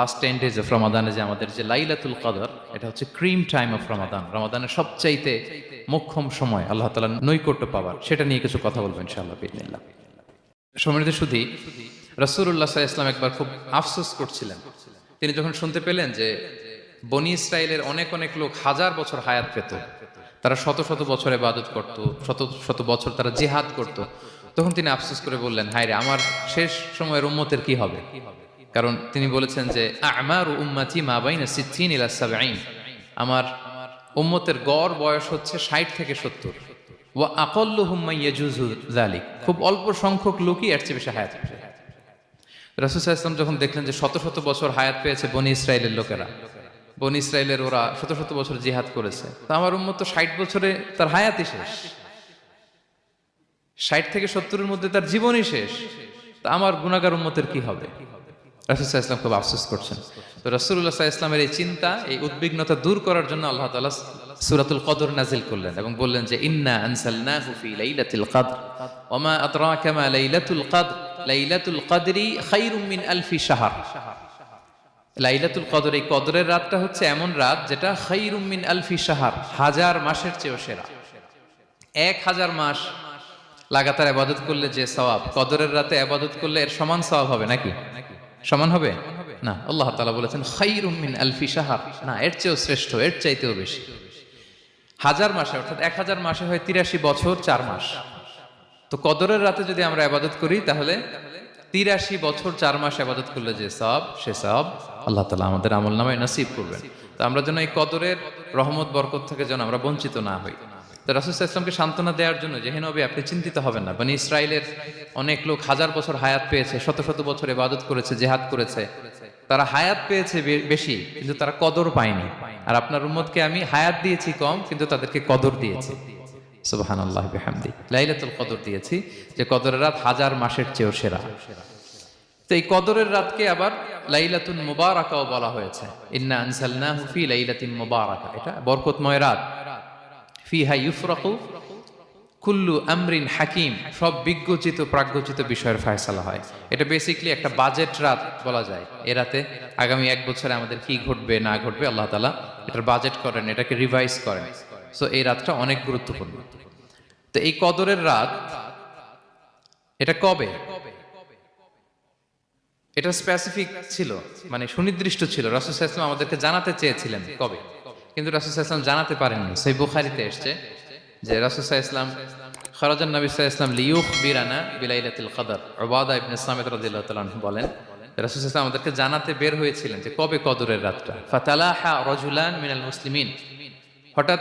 Last ten days of রমাদানে যে আমাদের যে লাইলাতুল কদর এটা হচ্ছে ক্রিম টাইম অফ রমাদান রমাদানের সবচাইতে মোক্ষম সময় আল্লাহ তালা নৈকট্য পাওয়ার, সেটা নিয়ে কিছু কথা বলব ইনশাআল্লাহ বিদিনিল্লাহ সমৃদ্ধ শুধু রসুল্লাহ ইসলাম একবার খুব আফসোস করছিলেন। তিনি যখন শুনতে পেলেন যে বনি ইসরায়েলের অনেক অনেক লোক হাজার বছর হায়াত পেত, তারা শত শত বছর ইবাদত করত, শত শত বছর তারা জিহাদ করত, তখন তিনি আফসোস করে বললেন হায় রে আমার শেষ সময়ের উম্মতের কি হবে? কারণ তিনি বলেছেন যে, আমার উম্মাতি মা বাইনা সিদ্দিন ইলা সাবঈন। আমার উম্মতের গড় বয়স হচ্ছে ষাট থেকে সত্তর। ওয়া আকল্লু হুম্মা ইয়াজুজু খুব অল্প সংখ্যক লোকই এর চেয়ে বেশি হায়াত রাসূল সাল্লাল্লাহু যখন দেখলেন যে শত শত বছর হায়াত পেয়েছে বনি ইসরায়েলের লোকেরা, বনি ইসরায়েলের ওরা শত শত বছর জিহাদ করেছে, তো আমার উম্মত তো ষাট বছরে তার হায়াতই শেষ। ষাট থেকে সত্তরের মধ্যে তার জীবনই শেষ। তা আমার গুণাগার উম্মতের কি হবে? রাসুল্লাহ ইসলাম খুব আফসোস করছেন। তো রাসুল্লাহ ইসলামের এই চিন্তা, এই উদ্বিগ্নতা দূর করার জন্য আল্লাহ তাআলা সূরাতুল কদর নাজিল করলেন এবং বললেন যে, ইন্না আনসালনাহু ফি লাইলাতিল কদর ওমা আদরাকা মা লাইলাতুল কদর, লাইলাতুল কদরি খায়রুম মিন আলফি শাহর। লাইলাতুল কদর, এই কদরের রাতটা হচ্ছে এমন রাত যেটা খায়রুম মিন আলফি শাহর, হাজার মাসের চেয়েও সেরা। এক হাজার মাস লাগাতার আবাদত করলে যে সওয়াব, কদরের রাতে আবাদত করলে এর সমান সওয়াব হবে নাকি নাকি? সমান হবে? না আল্লাহ তাআলা বলেছেন খাইরুম মিন আলফি শাহর। না এর চেয়েও শ্রেষ্ঠ এর চাইতেও বেশি। হাজার মাসে অর্থাৎ এক হাজার মাসে হয় তিরাশি বছর চার মাস। তো কদরের রাতে যদি আমরা আবাদত করি তাহলে তিরাশি বছর চার মাস আবাদত করলে যে সব সে সব আল্লাহ তালা আমাদের আমল নামায় নসিব করবেন। তো আমরা যেন এই কদরের রহমত বরকত থেকে যেন আমরা বঞ্চিত না হই। তো রাসুল ইসলামকে সান্ত্বনা দেওয়ার জন্য যে নবী, আপনি চিন্তিত হবেন না। মানে ইসরায়েলের অনেক লোক হাজার বছর হায়াত পেয়েছে, শত শত বছর ইবাদত করেছে, জেহাদ করেছে। তারা হায়াত পেয়েছে বেশি, কিন্তু তারা কদর পায়নি। আর আপনার উম্মতকে আমি হায়াত দিয়েছি কম, কিন্তু তাদেরকে কদর দিয়েছি। সুবাহান আল্লাহ বিহামদি। লাইলাতুল কদর দিয়েছি, যে কদরের রাত হাজার মাসের চেয়েও সেরা। তো এই কদরের রাতকে আবার লাইলাতুন মুবারাকাও বলা হয়েছে। ইন্না আনসালনাহু ফি লাইলাতিন মুবারাকা। এটা বরকতময় রাত। ফিহা ইউফরাকু কুল্লু আমরিন হাকিম, সব বিজ্ঞচিত, প্রাজ্ঞচিত বিষয়ের ফয়সালা হয়। এটা বেসিকলি একটা বাজেট রাত বলা যায়। এ রাতে আগামী এক বছরে আমাদের কি ঘটবে, না ঘটবে, আল্লাহ তালা এটার বাজেট করেন, এটাকে রিভাইজ করেন। সো এই রাতটা অনেক গুরুত্বপূর্ণ। তো এই কদরের রাত, এটা কবে? এটা স্পেসিফিক ছিল মানে সুনির্দিষ্ট ছিল। রাসুল আমাদেরকে জানাতে চেয়েছিলেন কবে? কিন্তু রাসুল ইসলাম জানাতে পারেননি। সেই বুখারিতে এসছে যে রাসুল ইসলাম খরাজান নবী ইসলাম লিউখ বিরানা বিলাইলাতুল কদর ওবাদা ইবনে সামিদ রাদিয়াল্লাহু বলেন রাসুল ইসলাম আমাদেরকে জানাতে বের হয়েছিলেন যে কবে কদরের রাতটা। ফাতালাহা রাজুলান মিনাল মুসলিমিন। হঠাৎ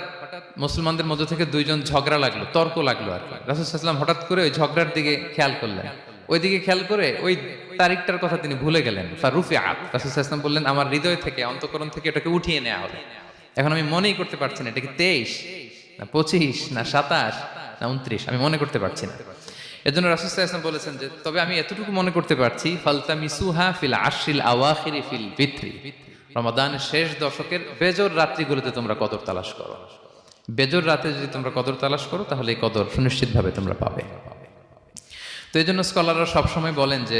মুসলমানদের মধ্যে থেকে দুইজন ঝগড়া লাগল, তর্ক লাগল আর কি। রাসুল ইসলাম হঠাৎ করে ওই ঝগড়ার দিকে খেয়াল করলেন। ওইদিকে খেয়াল করে ওই তারিখটার কথা তিনি ভুলে গেলেন। ফারুফি আপ রাসুল ইসলাম বললেন, আমার হৃদয় থেকে, অন্তকরণ থেকে এটাকে উঠিয়ে নেওয়া হবে। এখন আমি মনেই করতে পারছি না, এটা কি তেইশ, না পঁচিশ, না সাতাশ, না উনত্রিশ, আমি মনে করতে পারছি না। এজন্য রাসুল ইসলাম বলেছেন যে, তবে আমি এতটুকু মনে করতে পারছি ফালতামি সুহা ফিল আশিল আওয়াখিরি ফিল বিত্রি, রমাদানের শেষ দশকের বেজর রাত্রিগুলোতে তোমরা কদর তালাশ করো। বেজর রাতে যদি তোমরা কদর তালাশ করো, তাহলে এই কদর সুনিশ্চিতভাবে তোমরা পাবে। তো এই জন্য স্কলাররা সবসময় বলেন যে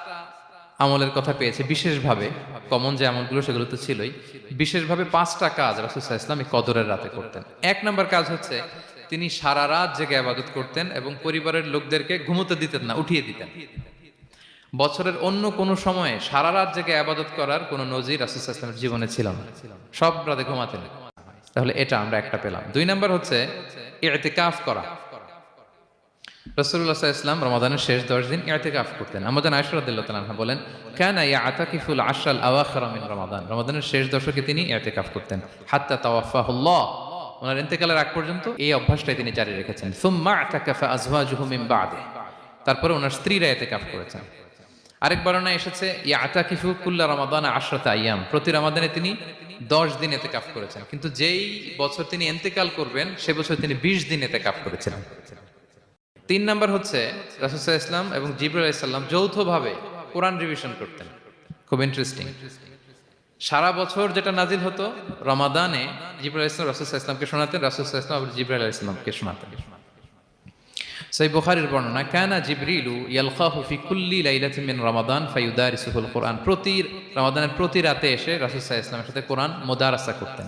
আমলের কথা পেয়েছে। বিশেষভাবে কমন যে আমলগুলো, সেগুলো তো ছিলই। বিশেষভাবে পাঁচটা কাজ রাসুসাহ এই কদরের রাতে করতেন। এক নম্বর কাজ হচ্ছে, তিনি সারা রাত জেগে আবাদত করতেন এবং পরিবারের লোকদেরকে ঘুমোতে দিতেন না, উঠিয়ে দিতেন। বছরের অন্য কোনো সময়ে সারা রাত জেগে আবাদত করার কোনো নজির রাসুসাহ ইসলামের জীবনে ছিল না। সব রাতে ঘুমাতেন। তাহলে এটা আমরা একটা পেলাম। দুই নম্বর হচ্ছে, ইতিকাফ করা। রসুল্লাহ রমাদানের শেষ দশ দিন করতেন। বলেন, কেন আতাকিফুল আশাল আওয়াখর মিন রমাদান। রমাদানের শেষ দশকে তিনি করতেন। হাত্তা ওনার ইন্তেকালের আগ পর্যন্ত এই অভ্যাসটাই তিনি জারি রেখেছেন। সুম্মা আতাকাফা মিন বাদে। তারপরে ওনার স্ত্রীরা ইতিকাফ করেছেন। আরেক এসেছে ইয়া আতাকিফু কুল্লা রমাদান আশরাত আইয়াম প্রতি রমাদানে তিনি দশ দিন এতে কাফ করেছেন। কিন্তু যেই বছর তিনি এন্তেকাল করবেন, সে বছর তিনি বিশ দিন এতে কাফ করেছিলেন। তিন নাম্বার হচ্ছে রাসুসাহ ইসলাম এবং জিবরুল ইসলাম যৌথভাবে কোরআন রিভিশন করতেন। খুব ইন্টারেস্টিং সারা বছর যেটা নাজিল হতো, রমাদানে জিবরুল ইসলাম রাসুসাহ ইসলামকে শোনাতেন রাসুসাহ ইসলাম আবার জিবরুল ইসলামকে শোনাতেন। সেই বুখারীর বর্ণনা, কানা জিবরিলু ইয়ালখাহু ফি কুল্লি লাইলাতিন মিন রমাদান ফায়ুদারিসুহুল কোরআন। প্রতি রমাদানের প্রতি রাতে এসে সাল্লাল্লাহু ইসলামের সাথে কোরআন মুদারাসা করতেন।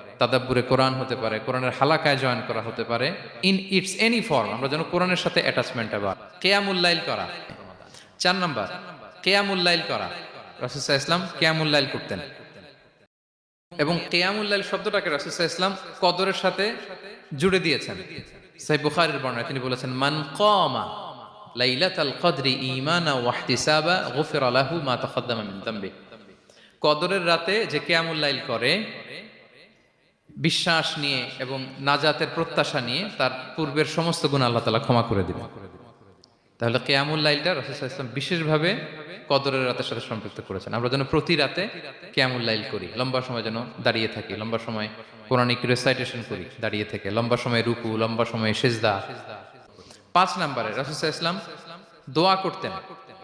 তাদাব্বুরে কোরআন হতে পারে, কোরআনের হালাকায় জয়েন করা হতে পারে। ইন ইটস এনি ফর্ম আমরা যেন কোরআনের সাথে অ্যাটাচমেন্ট আবার কেয়ামুল্লাইল করা। চার নাম্বার কেয়ামুল্লাইল করা। রাসুসাহ ইসলাম কেয়ামুল্লাইল করতেন। এবং কেয়ামুল্লাহ শব্দটাকে রাসুসাহ ইসলাম কদরের সাথে জুড়ে দিয়েছেন। সাই বুখারের বর্ণায় তিনি বলেছেন, মান কমা লাইলাতাল কদরি ঈমানা ওয়া ইহতিসাবা, গুফিরা লাহু মা তাকদ্দামা মিন কদরের রাতে যে কেয়ামুল্লাইল করে বিশ্বাস নিয়ে এবং নাজাতের প্রত্যাশা নিয়ে তার পূর্বের সমস্ত গুণ আল্লাহ তাআলা ক্ষমা করে দিবেন। তাহলে কেয়ামুল্লাইলটা রাসূল ইসলাম বিশেষভাবে কদরের রাতের সাথে সম্পৃক্ত করেছেন। আমরা যেন প্রতি রাতে কেয়ামুল্লাইল করি, লম্বা সময় যেন দাঁড়িয়ে থাকি, লম্বা সময় কোরআনিক রেসাইটেশন করি, দাঁড়িয়ে থেকে, লম্বা সময় রুকু, লম্বা সময় সেজদা। পাঁচ নম্বরে রাসুসাহ ইসলাম দোয়া করতেন।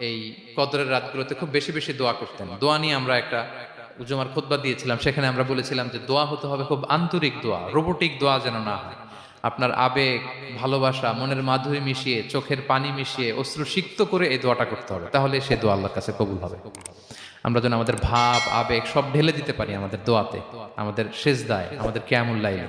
এই কদরের রাতগুলোতে খুব বেশি বেশি দোয়া করতেন। দোয়া নিয়ে আমরা একটা উজমার খোদবা দিয়েছিলাম, সেখানে আমরা বলেছিলাম যে দোয়া হতে হবে, খুব আন্তরিক দোয়া, রোবোটিক দোয়া যেন না হয়। আপনার আবেগ, ভালোবাসা, মনের মাধুরী মিশিয়ে, চোখের পানি মিশিয়ে অশ্রু সিক্ত করে এই দোয়াটা করতে হবে, তাহলে সে দোয়া আল্লাহর কাছে কবুল হবে। আমরা যেন আমাদের ভাব, আবেগ সব ঢেলে দিতে পারি আমাদের দোয়াতে, আমাদের শেষ দায় আমাদের ক্যামুল্লাইলে